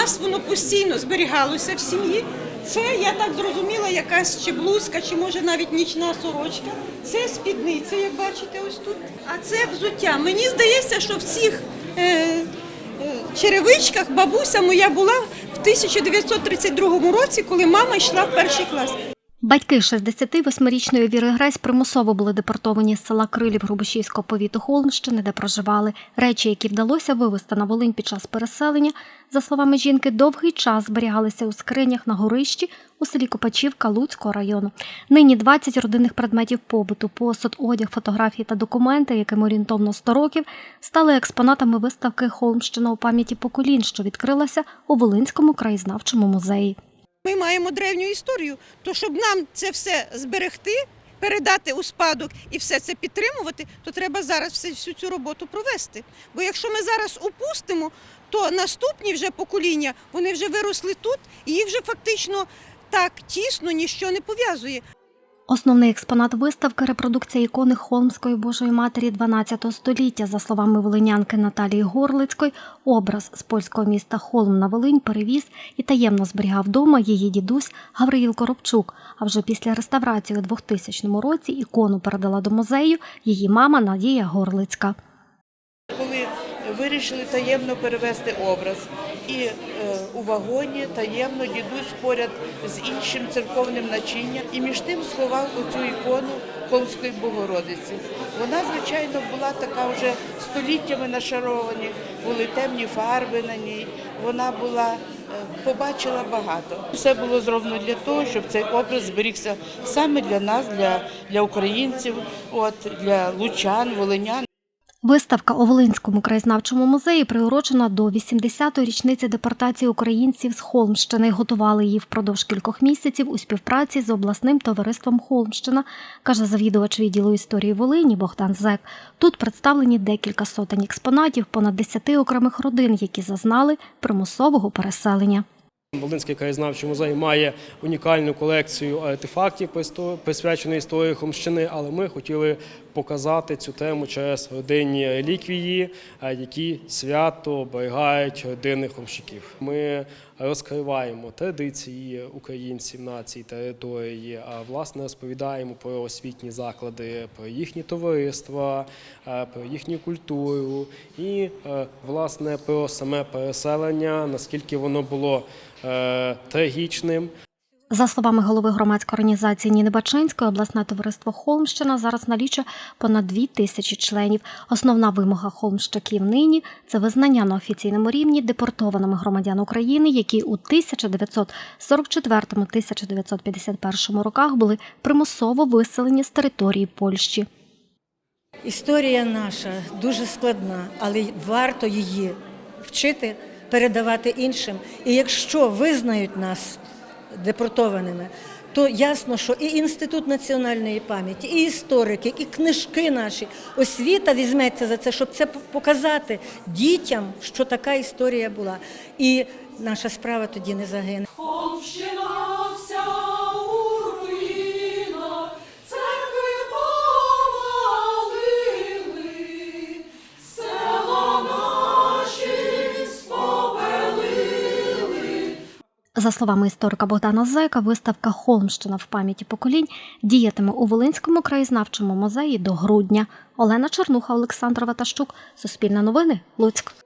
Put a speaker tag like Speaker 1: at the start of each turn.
Speaker 1: нас воно постійно зберігалося в сім'ї. Це, я так зрозуміла, якась чи блузка, чи може навіть нічна сорочка. Це спідниця, як бачите, ось тут. А це взуття. Мені здається, що в цих е, е, черевичках бабуся моя була в 1932 році, коли мама йшла в перший клас.
Speaker 2: Батьки 68-річної Віри Гресь примусово були депортовані з села Крилів Грубишівського повіту Холмщини, де проживали. Речі, які вдалося вивезти на Волинь під час переселення, за словами жінки, довгий час зберігалися у скринях на горищі у селі Копачівка Луцького району. Нині 20 родинних предметів побуту, посуд, одяг, фотографії та документи, яким орієнтовно 100 років, стали експонатами виставки Холмщина у пам'яті поколінь, що відкрилася у Волинському краєзнавчому музеї.
Speaker 1: Ми маємо древню історію, то щоб нам це все зберегти, передати у спадок і все це підтримувати, то треба зараз всю цю роботу провести. Бо якщо ми зараз упустимо, то наступні вже покоління вони вже виросли тут, і їх вже фактично так тісно ніщо не пов'язує.
Speaker 2: Основний експонат виставки репродукція ікони Холмської Божої Матері 12 століття. За словами волинянки Наталії Горлицької, образ з польського міста Холм на Волинь перевіз і таємно зберігав вдома її дідусь Гавриїл Коробчук. А вже після реставрації у 2000 році ікону передала до музею її мама Надія Горлицька.
Speaker 3: коли вирішили таємно перевести образ. І е, у вагоні таємно дідусь поряд з іншим церковним начинням і між тим сховав оцю ікону Холмської Богородиці. Вона, звичайно, була така вже століттями нашаровані, були темні фарби на ній. Вона була е, побачила багато. Все було зроблено для того, щоб цей образ зберігся саме для нас, для, для українців, от для лучан, волинян.
Speaker 2: Виставка у Волинському краєзнавчому музеї приурочена до 80-ї річниці депортації українців з Холмщини. Готували її впродовж кількох місяців у співпраці з обласним товариством Холмщина, каже завідувач відділу історії Волині Богдан Зек. Тут представлені декілька сотень експонатів, понад 10 окремих родин, які зазнали примусового переселення.
Speaker 4: Волинський краєзнавчий музей має унікальну колекцію артефактів, присвяченої історії Хомщини, але ми хотіли показати цю тему через родинні реліквії, е, які свято оберігають родини хомщиків. Ми розкриваємо традиції українців на цій території, а власне розповідаємо про освітні заклади, про їхні товариства, е, про їхню культуру і е, власне про саме переселення, наскільки воно було трагічним.
Speaker 2: За словами голови громадської організації Ніни Бачинської, обласне товариство Холмщина зараз налічує понад дві тисячі членів. Основна вимога холмщиків нині це визнання на офіційному рівні депортованими громадян України, які у 1944-1951 роках були примусово виселені з території Польщі.
Speaker 5: Історія наша дуже складна, але варто її вчити, передавати іншим. І якщо визнають нас депортованими, то ясно, що і інститут національної пам'яті, і історики, і книжки наші, освіта візьметься за це, щоб це показати дітям, що така історія була. І наша справа тоді не загине.
Speaker 2: За словами історика Богдана Зайка, виставка Холмщина в пам'яті поколінь діятиме у Волинському краєзнавчому музеї до грудня. Олена Чернуха, Олександр Ватащук, Суспільне новини, Луцьк.